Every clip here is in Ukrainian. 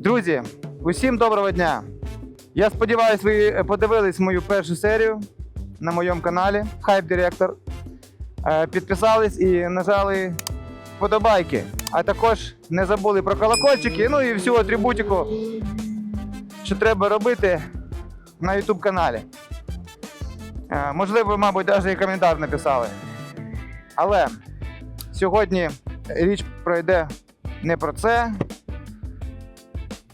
Друзі, усім доброго дня! Я сподіваюся, ви е, подивились мою першу серію на моєму каналі Hype Director. Е, Підписались і нажали вподобайки. А також не забули про колокольчики, ну і всю атрибутику, що треба робити на YouTube каналі. Е, Можливо, мабуть, навіть і коментар написали. Але сьогодні річ пройде не про це.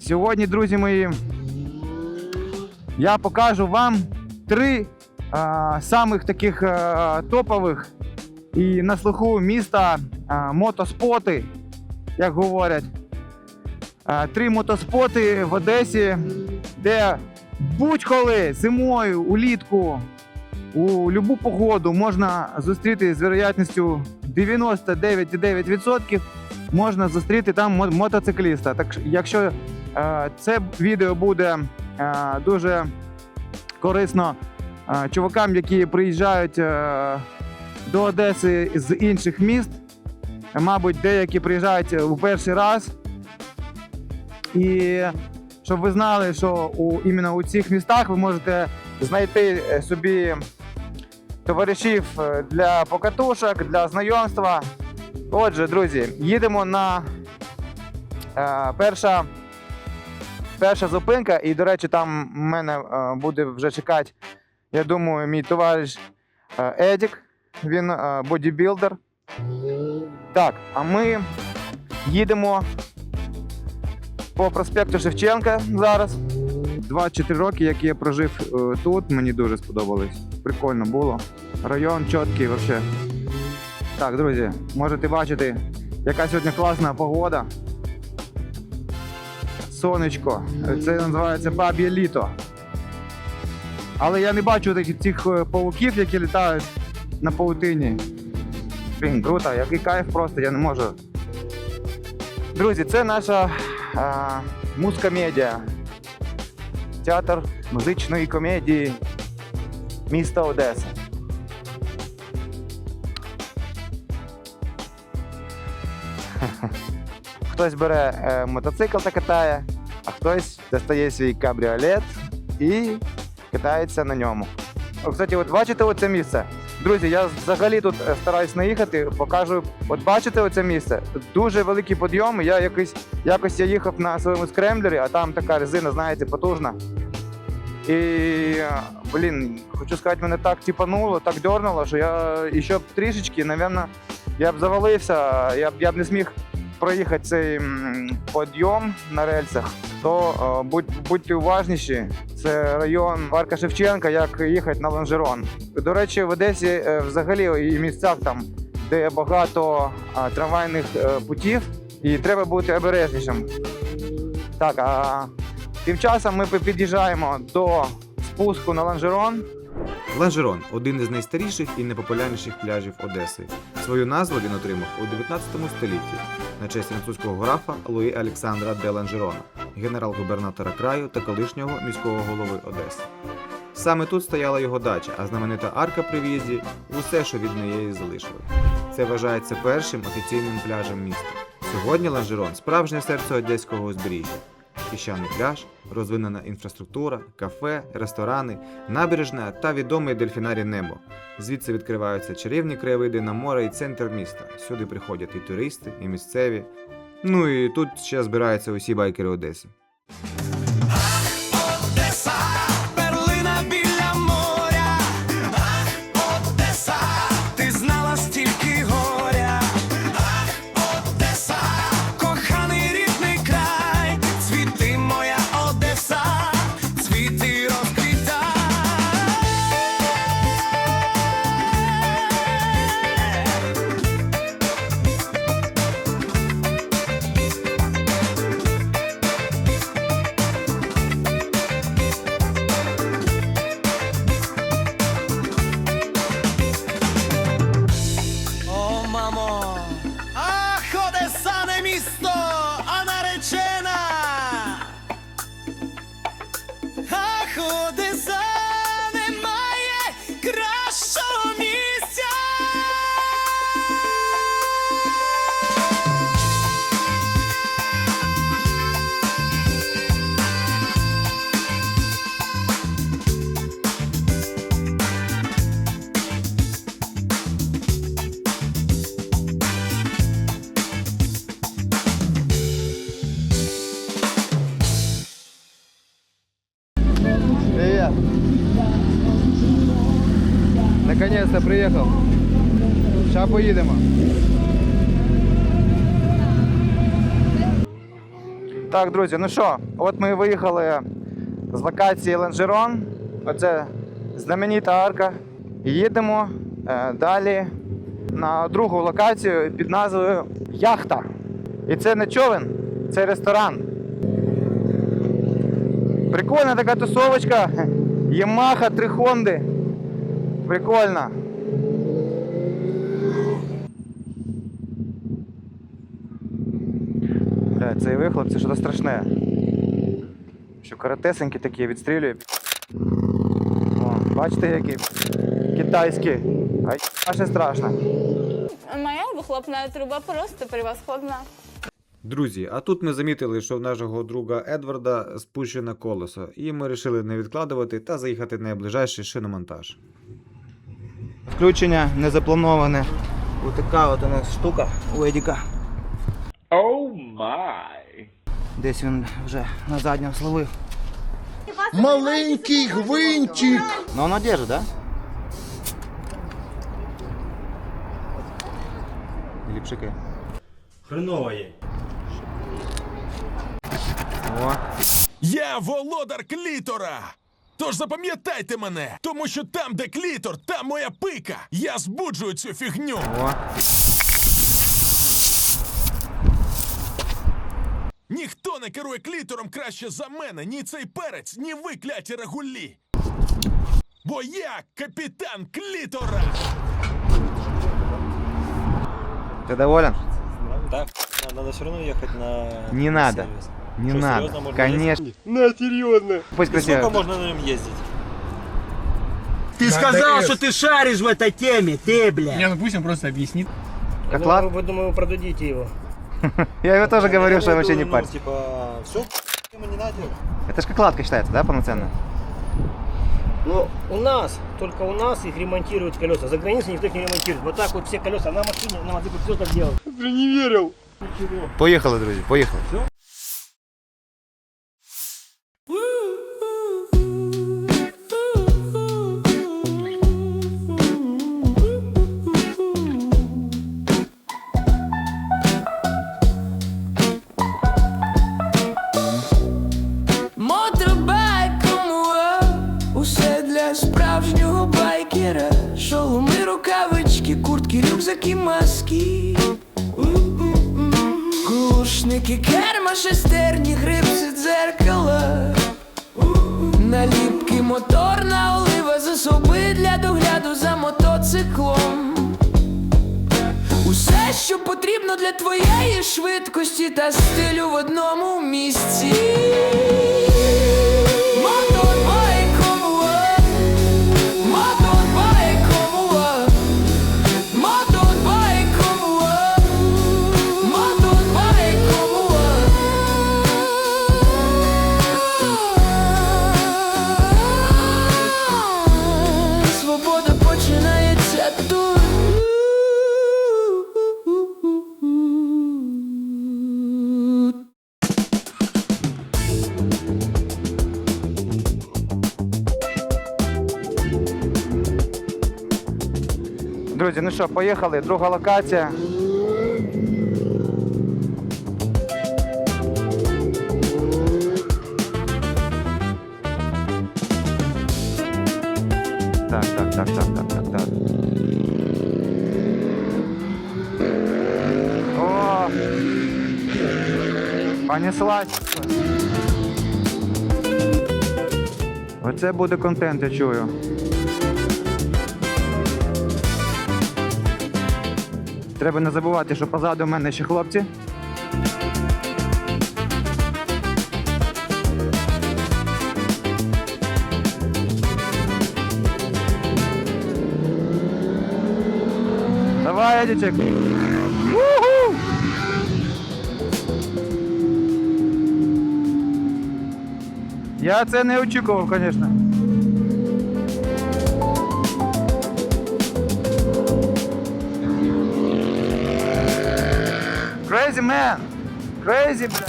Сьогодні, друзі мої, я покажу вам три а, самих таких а, топових і на слуху міста а, мотоспоти, як говорять. А, три мотоспоти в Одесі, де будь-коли зимою, улітку, у любу погоду можна зустріти з вероятністю 99,9% можна зустріти там мотоцикліста. Так якщо це відео буде е, дуже корисно е, чувакам, які приїжджають е, до Одеси з інших міст, мабуть, деякі приїжджають у перший раз. І щоб ви знали, що у, іменно у цих містах ви можете знайти е, собі товаришів е, для покатушок, для знайомства. Отже, друзі, їдемо на е, перша, перша зупинка, і, до речі, там мене е, буде вже чекати, я думаю, мій товариш е, Едік. Він е, бодібілдер. Так, а ми їдемо по проспекту Шевченка зараз. 24 роки, як я прожив тут, мені дуже сподобалось. Прикольно було. Район чіткий взагалі. Так, друзі, можете бачити, яка сьогодні класна погода. Сонечко. Це називається баб'є літо. Але я не бачу таких цих е, павуків, які літають на паутині. Блін, круто, який кайф просто, я не можу. Друзі, це наша а, музкомедія. Театр музичної комедії міста Одеса. Хтось бере е, мотоцикл та катає, а хтось достає свій кабріолет і катається на ньому. О, кстати, от бачите оце місце? Друзі, я взагалі тут е, стараюсь не їхати, покажу. От бачите оце місце? Дуже великий підйом. Я якось, якось я їхав на своєму скремблері, а там така резина, знаєте, потужна. І, е, блін, хочу сказати, мене так тіпануло, так дернуло, що я ще б трішечки, напевно, я б завалився, я б, я б не зміг проїхати цей м, підйом на рельсах, то е, будь, будьте уважніші. Це район Парка Шевченка, як їхати на Ланжерон. До речі, в Одесі е, взагалі і місцях там, де багато е, трамвайних путів, і треба бути обережнішим. Так, а тим часом ми під'їжджаємо до спуску на Ланжерон. Ланжерон один із найстаріших і найпопулярніших пляжів Одеси. Свою назву він отримав у 19 столітті на честь французького графа Луї Олександра де Ланжерона, генерал-губернатора краю та колишнього міського голови Одеси. Саме тут стояла його дача, а знаменита арка при в'їзді усе, що від неї залишили. Це вважається першим офіційним пляжем міста. Сьогодні Ланжерон справжнє серце одеського узбережжя. Піщаний пляж, розвинена інфраструктура, кафе, ресторани, набережна та відомий дельфінарій Небо. Звідси відкриваються чарівні краєвиди на море і центр міста. Сюди приходять і туристи, і місцеві. Ну і тут ще збираються усі байкери Одеси. Все, приїхав. Зараз поїдемо. Так, друзі, ну що, от ми виїхали з локації Ланжерон. Оце знаменита арка. Їдемо е, далі на другу локацію під назвою Яхта. І це не човен, це ресторан. Прикольна така тусовочка. Ямаха, три Хонди. Прикольно. Бля, цей вихлоп це щось страшне. Що каратесенькі такі відстрілює. О, бачите, які китайські. Ай, аж страшно. Моя выхлопная труба просто превосходна. Друзі, а тут ми замітили, що в нашого друга Едварда спущене колесо, і ми вирішили не відкладувати та заїхати на найближчий шиномонтаж. Включення не заплановане. Ось така от у нас штука у Едіка. Oh my. Десь він вже на задньому словив. Маленький гвинтик. Но он держит, да? Или пшикає? Хреново є. О, Я володар клітора. Тож запам'ятайте мене, тому що там, де клітор, там моя пика. Я збуджую цю фігню. о. Ніхто не керує клітором краще за мене, ні цей перець, ні ви кляті рагулі. Бо я капітан клітора. Ты доволен? Так, надо все равно ехать на Не надо. сервис. Не Что, надо. серьезно, можно Конечно. На, серьезно. Пусть Сколько красиво. можно на нем ездить? Ты сказал, что ты шаришь в этой теме, ты, бля. Не, ну пусть он просто объяснит. Как лад? Вы, думаю, продадите его. Я его тоже говорю, что вообще не ну, парься. Типа, все, ему не надо. Это ж как ладка считается, да, полноценно? Но у нас, только у нас их ремонтируют колеса. За границей никто их не ремонтирует. Вот так вот все колеса на машине, на мотоцикле все так делают. Поїхали, друзі, поїхали. Мотобайком Рюкзаки, маски. Глушники, керма, шестерні, грипси, дзеркала. Наліпки, моторна олива, засоби для догляду за мотоциклом. Усе, що потрібно для твоєї швидкості та стилю в одному місці. Ну що, поїхали. Друга локація. Так, так, так, так, так, так, так. О! Понеслась. Оце буде контент, я чую. Треба не забувати, що позаду мене ще хлопці. Давай, Едічек. Я це не очікував, звісно. Crazy man! Crazy, бля!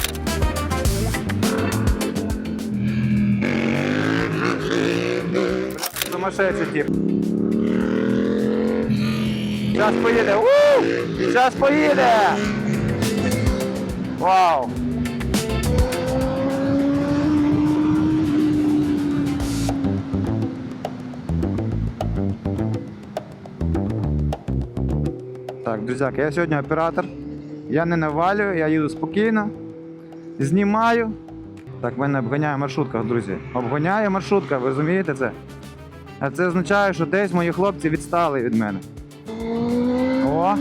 Бля, Сумасшедший тип. Зараз поїде. У! Зараз поїде. Вау. Так, друзяки, я сьогодні оператор. Я не навалюю, я їду спокійно, знімаю. Так, мене обганяє маршрутка, друзі. Обганяє маршрутка, ви розумієте це? А це означає, що десь мої хлопці відстали від мене. О!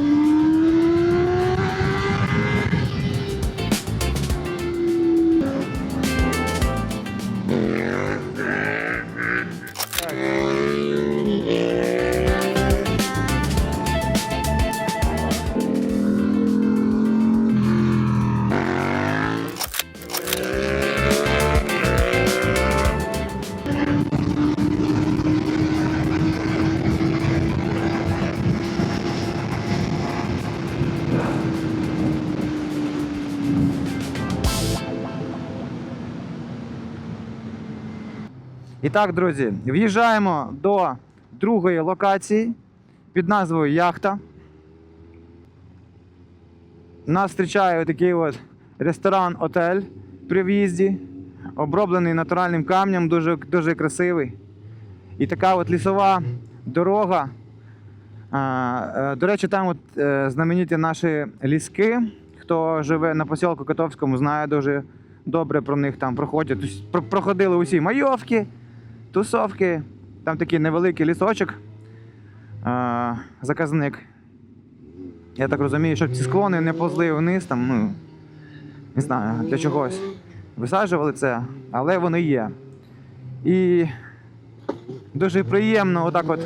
Так, друзі, в'їжджаємо до другої локації під назвою Яхта. Нас зустрічає такий от ресторан-отель при в'їзді, оброблений натуральним камнем, дуже, дуже красивий. І така от лісова дорога. Е, до речі, там от е, знамениті наші ліски. Хто живе на посілку Котовському, знає дуже добре про них там проходять. Проходили усі майовки, тусовки. Там такий невеликий лісочок. А, заказник. Я так розумію, щоб ці склони не позли вниз, там, ну, не знаю, для чогось. Висаджували це, але вони є. І дуже приємно отак от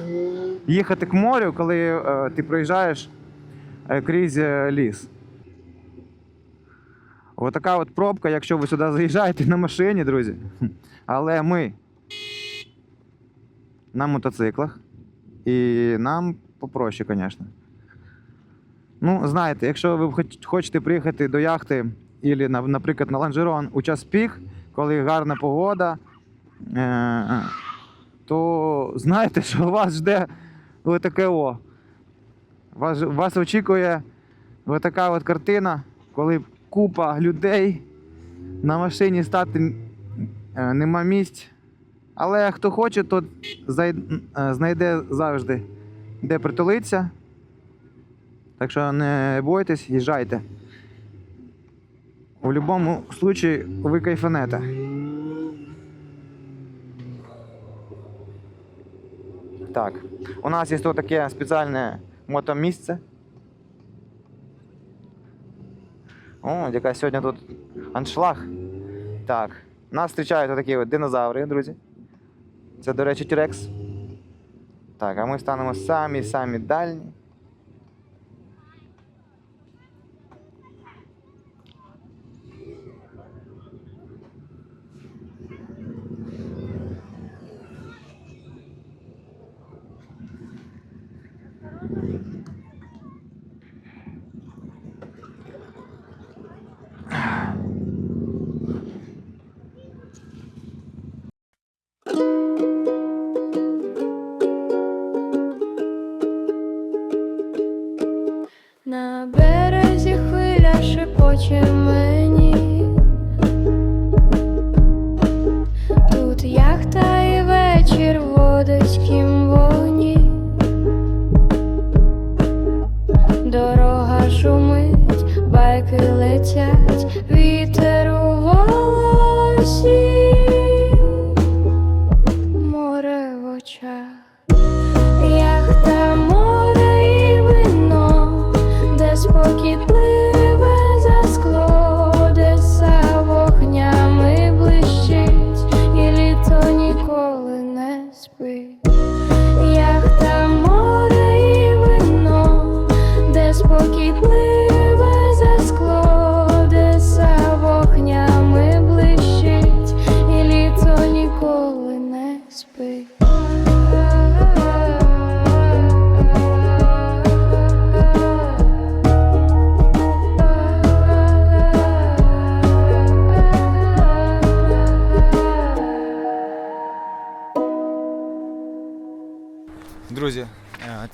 їхати к морю, коли е, ти проїжджаєш е, крізь е, ліс. Отака от пробка, якщо ви сюди заїжджаєте на машині, друзі. Але ми на мотоциклах. І нам попроще, звісно. Ну, знаєте, якщо ви хочете приїхати до яхти, або, наприклад, на ланжерон у час пік, коли гарна погода, е, то знаєте, що вас жде отаке о. Вас, вас очікує отака от картина, коли купа людей на машині стати е, нема місць. Але хто хоче, то е, знайде завжди, де притулитися. Так що не бойтесь, їжджайте. У будь-якому випадку ви кайфанете. Так, у нас є таке спеціальне мотомісце. О, яка сьогодні тут аншлаг. Так, нас зустрічають такі динозаври, друзі. Це, до речі, Тірекс. Так, а ми станемо самі-самі дальні.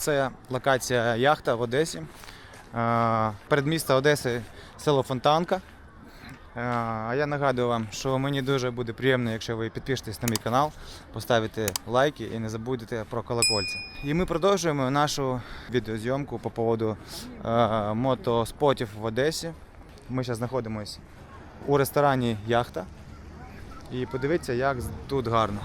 Це локація яхта в Одесі. Е, Передмісто Одеси село Фонтанка. Е, А я нагадую вам, що мені дуже буде приємно, якщо ви підпишетесь на мій канал, поставите лайки і не забудете про колокольці. І ми продовжуємо нашу відеозйомку по поводу е, мотоспотів в Одесі. Ми зараз знаходимося у ресторані Яхта. І подивіться, як тут гарно.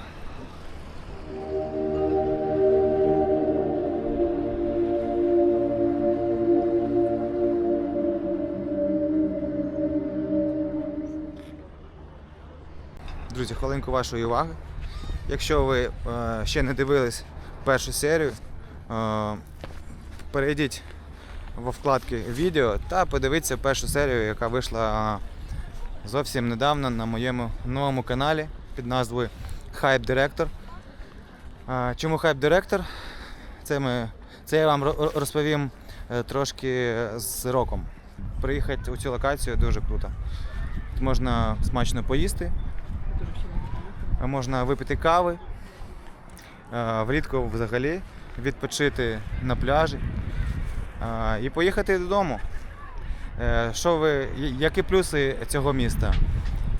Друзі, хвилинку вашої уваги. Якщо ви е, ще не дивились першу серію, е, перейдіть во вкладки відео та подивіться першу серію, яка вийшла е, зовсім недавно на моєму новому каналі під назвою Hype Director. Чому Hype Director? Це, ми, це я вам розповім трошки з роком. Приїхати у цю локацію дуже круто. Тут можна смачно поїсти, можна випити кави, е, влітку взагалі відпочити на пляжі е, і поїхати додому. Е, Що ви, які плюси цього міста?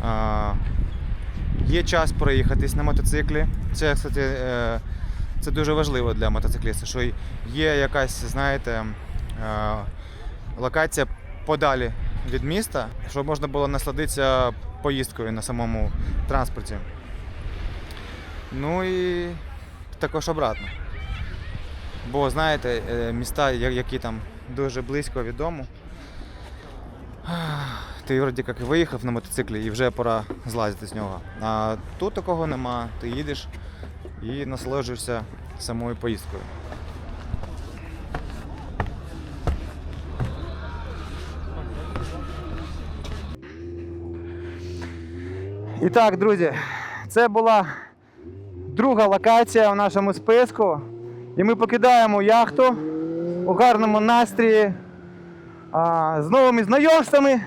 Е, Є час проїхатись на мотоциклі. Це, кстати, е, це дуже важливо для мотоцикліста, що є якась, знаєте, е, локація подалі від міста, щоб можна було насладитися поїздкою на самому транспорті. Ну і також обратно. Бо знаєте, е, міста, які там дуже близько від ти вроді як виїхав на мотоциклі і вже пора злазити з нього. А тут такого нема. Ти їдеш і насолоджуєшся самою поїздкою. І так, друзі, це була друга локація в нашому списку. І ми покидаємо яхту у гарному настрії а, з новими знайомствами.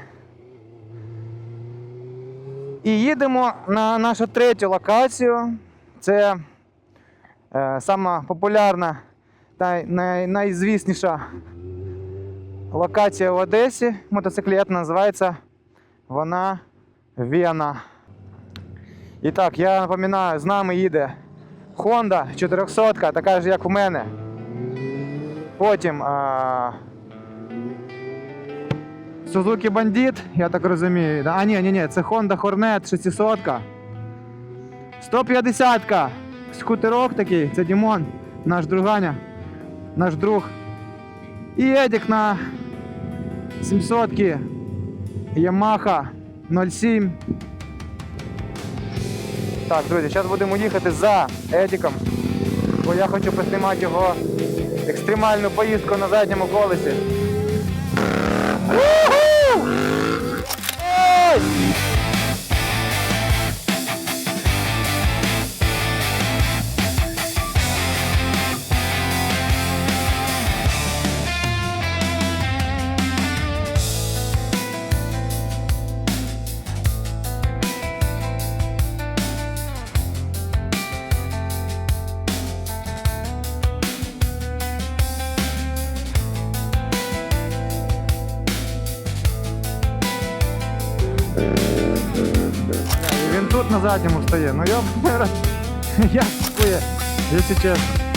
І їдемо на нашу третю локацію. Це е, сама популярна та най, найзвісніша локація в Одесі. Мотоциклетна називається вона Вена. І так, я напоминаю, з нами їде Honda 400, така ж як у мене. Потім а, Suzuki Bandit, я так розумію. А, ні, ні, ні, це Honda Hornet 600. 150-ка. скутерок такий, це Дімон, наш друганя, наш друг. І Едік на 700 ки Yamaha 07. Так, друзі, зараз будемо їхати за Едіком, бо я хочу поснімати його екстремальну поїздку на задньому колесі. Уху! Якщо чесно.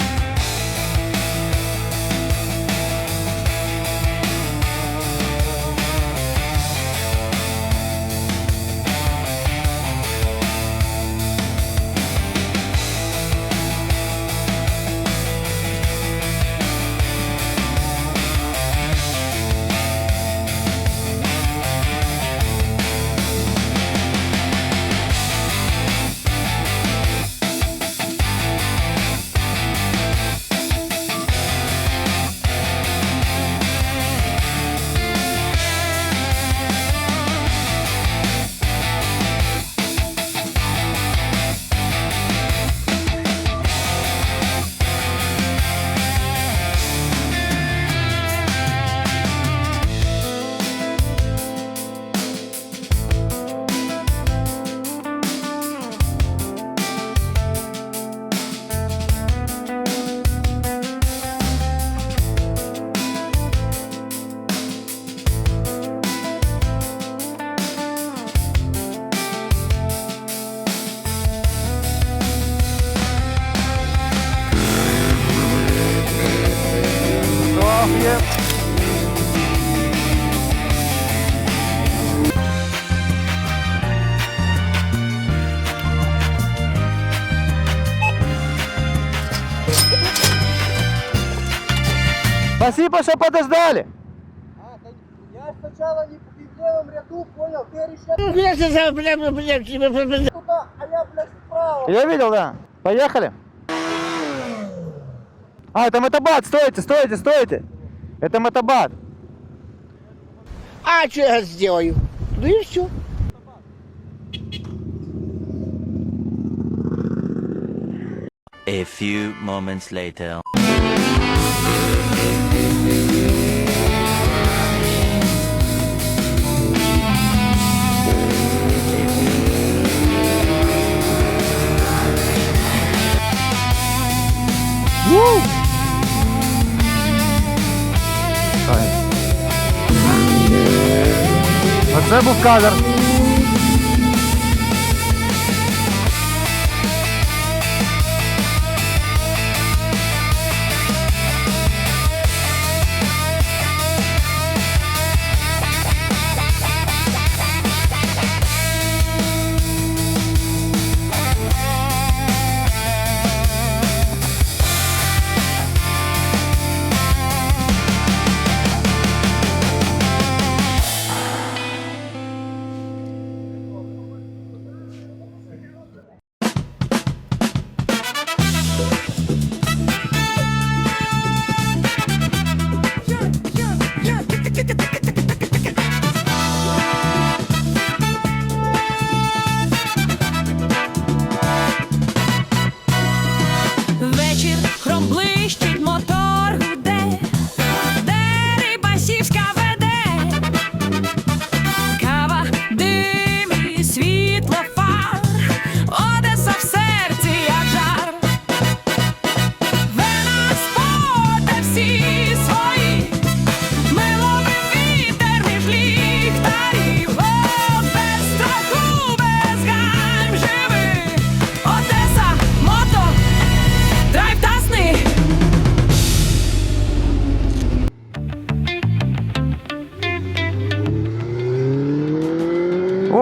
Хорошо, что подождали. А, я сначала не в левом ряду, понял? Ты решил... Ну, я сейчас, бля, бля, бля, бля, бля, бля. Туда, а я, бля, справа. Я видел, да. Поехали. А, это мотобат, стойте, стойте, стойте. Это мотобат. А что я сделаю? Ну и все. A few moments later. Це був кадр.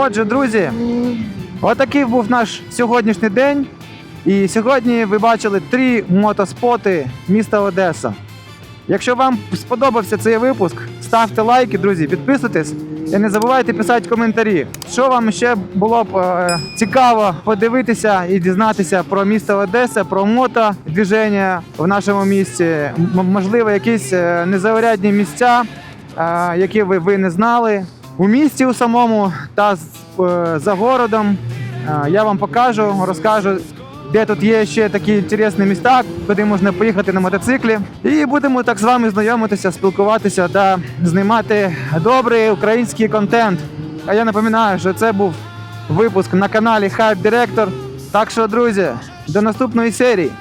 Отже, друзі, отакий був наш сьогоднішній день. І сьогодні ви бачили три мотоспоти міста Одеса. Якщо вам сподобався цей випуск, ставте лайки, друзі, підписуйтесь і не забувайте писати коментарі. Що вам ще було б е, цікаво подивитися і дізнатися про місто Одеса, про мотодвіження в нашому місті. Можливо, якісь е, незаурядні місця, е, які ви, ви не знали. У місті у самому та е, за городом. Е, Я вам покажу, розкажу, де тут є ще такі інтересні міста, куди можна поїхати на мотоциклі. І будемо так з вами знайомитися, спілкуватися та знімати добрий український контент. А я напоминаю, що це був випуск на каналі Hype Director. Так що, друзі, до наступної серії.